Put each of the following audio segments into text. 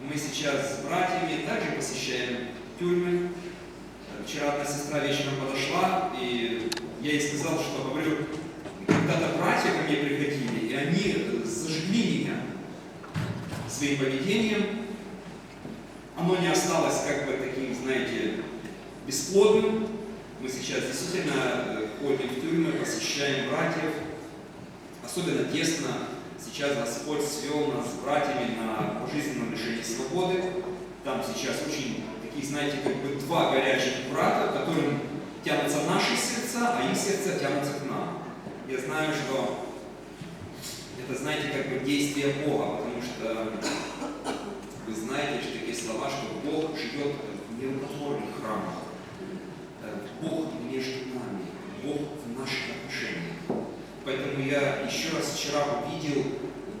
Мы сейчас с братьями также посещаем тюрьмы. Вчера одна сестра вечером подошла, и я ей сказал, что говорю, когда-то братья ко мне приходили, и они зажгли меня своим поведением. Оно не осталось как бы таким, знаете, бесплодным. Мы сейчас действительно э, ходим в тюрьмы, посещаем братьев, особенно тесно. Сейчас Господь свел нас с братьями на пожизненном лишении свободы. Там сейчас очень такие, знаете, как бы два горячих брата, которым тянутся наши сердца, а их сердца тянутся к нам. Я знаю, что это, знаете, как бы действие Бога, потому что вы знаете что такие слова, что Бог живет в нерукотворных храмах. Э, Бог между нами, Бог в наших отношениях. Поэтому я еще раз вчера увидел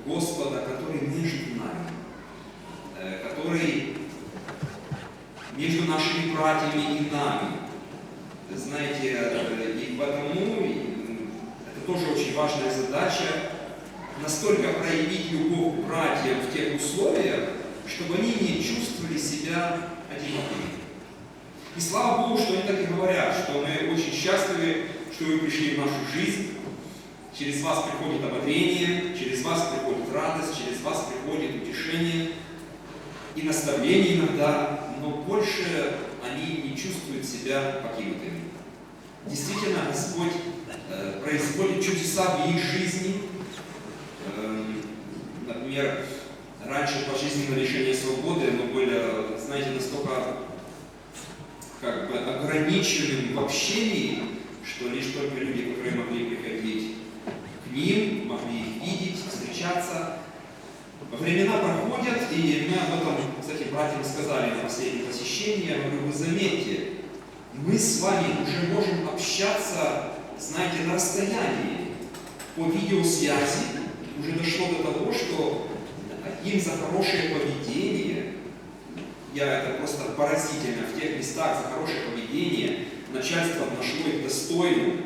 Господа, который между нами, э, который между нашими братьями и нами. Знаете, э, и потому это тоже очень важная задача, настолько проявить любовь к братьям в тех условиях, чтобы они не чувствовали себя одинокими. И слава Богу, что они так и говорят, что мы очень счастливы, что вы пришли в нашу жизнь, через вас приходит ободрение, через вас приходит радость, через вас приходит утешение и наставление иногда, но больше они не чувствуют себя покинутыми. Действительно, Господь э, производит чудеса в их жизни. Э, например, раньше пожизненное лишение свободы, мы были, знаете, настолько как бы ограниченным в общении, что лишь только люди, которые могли приходить ним, могли их видеть, встречаться. Времена проходят, и мы об этом, кстати, братьям сказали на последнем посещении, я говорю, вы заметьте, мы с вами уже можем общаться, знаете, на расстоянии, по видеосвязи, уже дошло до того, что им за хорошее поведение, я это просто поразительно, в тех местах за хорошее поведение начальство нашло их достойным,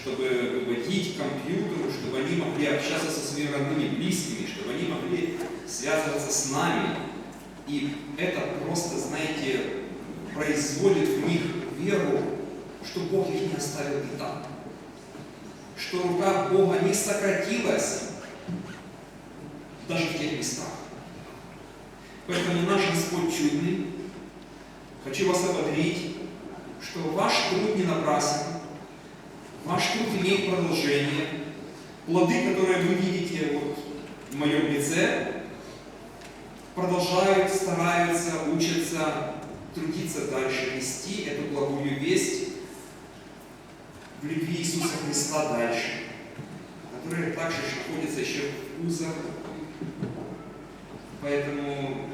чтобы выводить к компьютеру, чтобы они могли общаться со своими родными, близкими, чтобы они могли связываться с нами. И это просто, знаете, производит в них веру, что Бог их не оставил и там. Что рука Бога не сократилась даже в тех местах. Поэтому наш Господь чудный. Хочу вас ободрить, что ваш труд не напрасен, труд имеет продолжение. Плоды, которые вы видите вот в моем лице, продолжают, стараются, учатся трудиться дальше, нести эту благую весть в любви Иисуса Христа дальше, которые также находятся еще в узах. Поэтому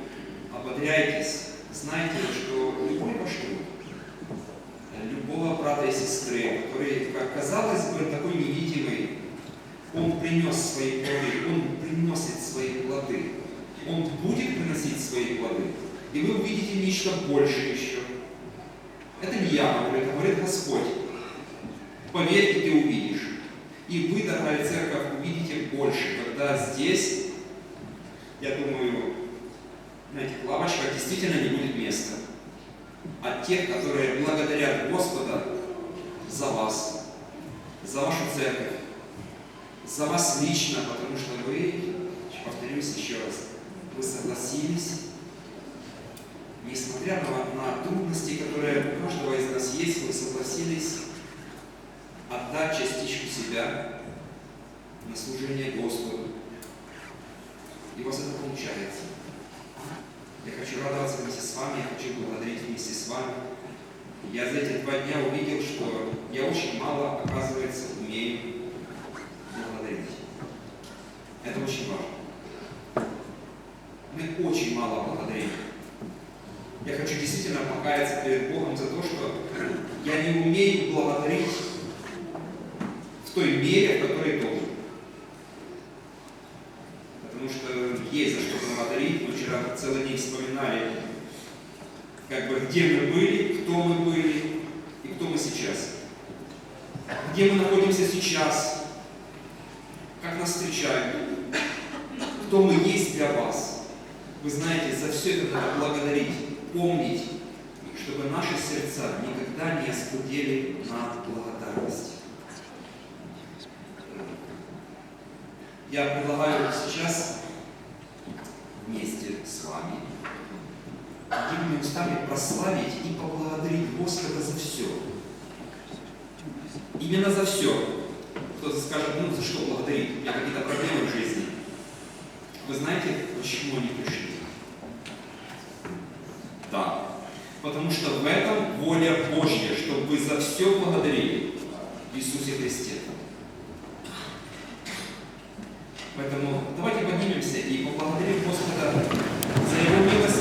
ободряйтесь, знайте, что любой ваш труд, любого брата и сестры, как казалось бы, такой невидимый, он принес свои плоды, он приносит свои плоды, он будет приносить свои плоды, и вы увидите нечто большее еще. Это не я говорю, это говорит Господь. Поверь, и ты увидишь. И вы, дорогая церковь, увидите больше, когда здесь, я думаю, на этих лавочках действительно не будет места. А тех, которые благодарят Господа за вас, за вашу церковь, за вас лично, потому что вы, повторюсь еще раз, вы согласились, несмотря на, на трудности, которые у каждого из нас есть, вы согласились отдать частичку себя на служение Господу. И у вас это получается. Я хочу радоваться вместе с вами, я хочу благодарить вместе с вами. Я за эти два дня увидел, что я очень мало, оказывается, умею благодарить. Это очень важно. Мы очень мало благодарим. Я хочу действительно покаяться перед Богом за то, что я не умею благодарить в той мере, в которой должен. Потому что есть за что благодарить. Мы вчера целый день вспоминали, как бы, где мы были, кто мы были и кто мы сейчас. Где мы находимся сейчас, как нас встречают, кто мы есть для вас. Вы знаете, за все это надо благодарить, помнить, чтобы наши сердца никогда не оскудели на благодарность. Я предлагаю сейчас вместе с вами одними устами прославить и поблагодарить Господа за все. Именно за все. Кто-то скажет, ну за что благодарить? У меня какие-то проблемы в жизни. Вы знаете, почему они пришли? Да. Потому что в этом воля Божья, чтобы вы за все благодарили в Иисусе Христе. Поэтому давайте поднимемся и поблагодарим Господа за Его милость